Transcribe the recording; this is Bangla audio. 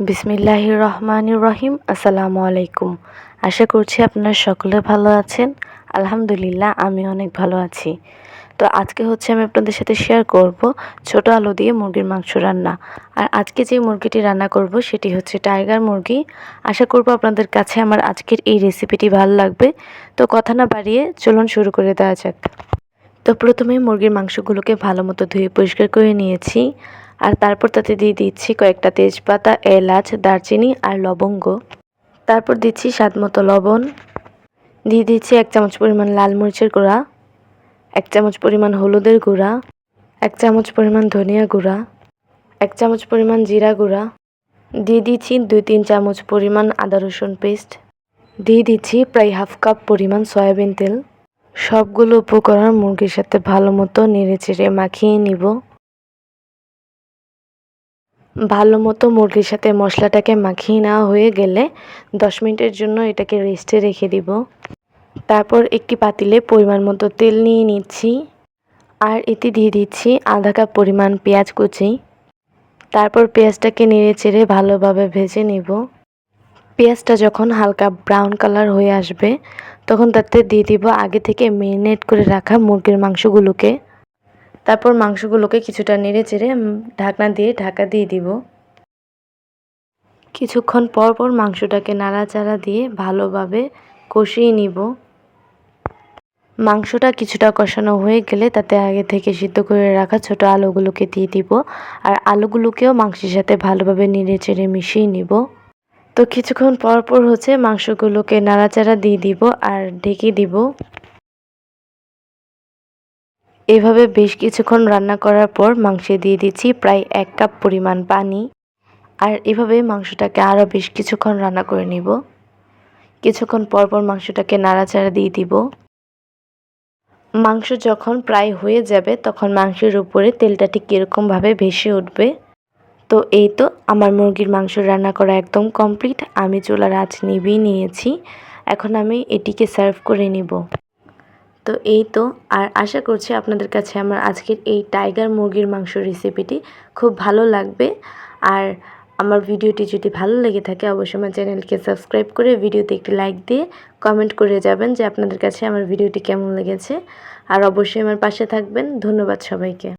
বিসমিল্লাহ রহমান রহিম আসসালামু আলাইকুম আশা করছি আপনারা সকলে ভালো আছেন। আলহামদুলিল্লাহ, আমি অনেক ভালো আছি। তো আজকে হচ্ছে আমি আপনাদের সাথে শেয়ার করব ছোট আলু দিয়ে মুরগির মাংস রান্না। আর আজকে যে মুরগিটি রান্না করব, সেটি হচ্ছে টাইগার মুরগি। আশা করব আপনাদের কাছে আমার আজকের এই রেসিপিটি ভালো লাগবে। তো কথা না বাড়িয়ে চলুন শুরু করে দেওয়া যাক। তো প্রথমে মুরগির মাংসগুলোকে ভালো মতো ধুয়ে পরিষ্কার করে নিয়েছি। আর তারপর তাতে দিয়ে দিচ্ছি কয়েকটা তেজপাতা, এলাচ, দারচিনি আর লবঙ্গ। তারপর দিচ্ছি স্বাদ মতো লবণ। দিয়ে দিচ্ছি এক চামচ পরিমাণ লাল মরিচের গুঁড়া, এক চামচ পরিমাণ হলুদের গুঁড়া, এক চামচ পরিমাণ ধনিয়া গুঁড়া, এক চামচ পরিমাণ জিরা গুঁড়া। দিয়ে দিচ্ছি দুই তিন চামচ পরিমাণ আদা রসুন পেস্ট। দিয়ে দিচ্ছি প্রায় হাফ কাপ পরিমাণ সয়াবিন তেল। সবগুলো উপকরণ মুরগির সাথে ভালো মতো নেড়ে চেড়ে মাখিয়ে নিব। ভালো মতো মুরগির সাথে মশলাটাকে মাখিয়ে নেওয়া হয়ে গেলে দশ মিনিটের জন্য এটাকে রেস্টে রেখে দিব। তারপর একটি পাতিলে পরিমাণ মতো তেল নিয়ে নিচ্ছি। আর এতে দিয়ে দিচ্ছি আধা কাপ পরিমাণ পেঁয়াজ কুচি। তারপর পেঁয়াজটাকে নেড়ে চেড়ে ভালোভাবে ভেজে নিব। পেঁয়াজটা যখন হালকা ব্রাউন কালার হয়ে আসবে, তখন তাতে দিয়ে দিব আগে থেকে মেরিনেট করে রাখা মুরগির মাংসগুলোকে। তারপর মাংসগুলোকে কিছুটা নেড়ে চেড়ে ঢাকনা দিয়ে ঢাকা দিয়ে দিব। কিছুক্ষণ পর পর মাংসটাকে নাড়াচাড়া দিয়ে ভালোভাবে কষিয়ে নিব। মাংসটা কিছুটা কষানো হয়ে গেলে তাতে আগে থেকে সিদ্ধ করে রাখা ছোট আলুগুলোকে দিয়ে দিব আর আলুগুলোকেও মাংসের সাথে ভালোভাবে নেড়ে চেড়ে মিশিয়ে নিব। তো কিছুক্ষণ পর পর হচ্ছে মাংসগুলোকে নাড়াচাড়া দিয়ে দিব আর ঢেকে দিব। এভাবে বেশ কিছুক্ষণ রান্না করার পর মাংসে দিয়ে দিচ্ছি প্রায় এক কাপ পরিমাণ পানি। আর এভাবে মাংসটাকে আরও বেশ কিছুক্ষণ রান্না করে নিব। কিছুক্ষণ পর পর মাংসটাকে নাড়াচাড়া দিয়ে দিব। মাংস যখন প্রায় হয়ে যাবে, তখন মাংসের উপরে তেলটা ঠিক কীরকমভাবে ভেসে উঠবে। তো এই তো আমার মুরগির মাংস রান্না করা একদম কমপ্লিট। আমি চুলার আঁচ নিভিয়ে নিয়েছি। এখন আমি এটিকে সার্ভ করে নিব। তো এই তো, আর আশা করছি আপনাদের কাছে আমার আজকের এই টাইগার মুরগির মাংস রেসিপিটি খুব ভালো লাগবে। আর আমার ভিডিওটি যদি ভালো লেগে থাকে, অবশ্যই আমার চ্যানেলকে সাবস্ক্রাইব করে ভিডিওতে একটি লাইক দিয়ে কমেন্ট করে যাবেন যে আপনাদের কাছে আমার ভিডিওটি কেমন লেগেছে। আর অবশ্যই আমার পাশে থাকবেন। ধন্যবাদ সবাইকে।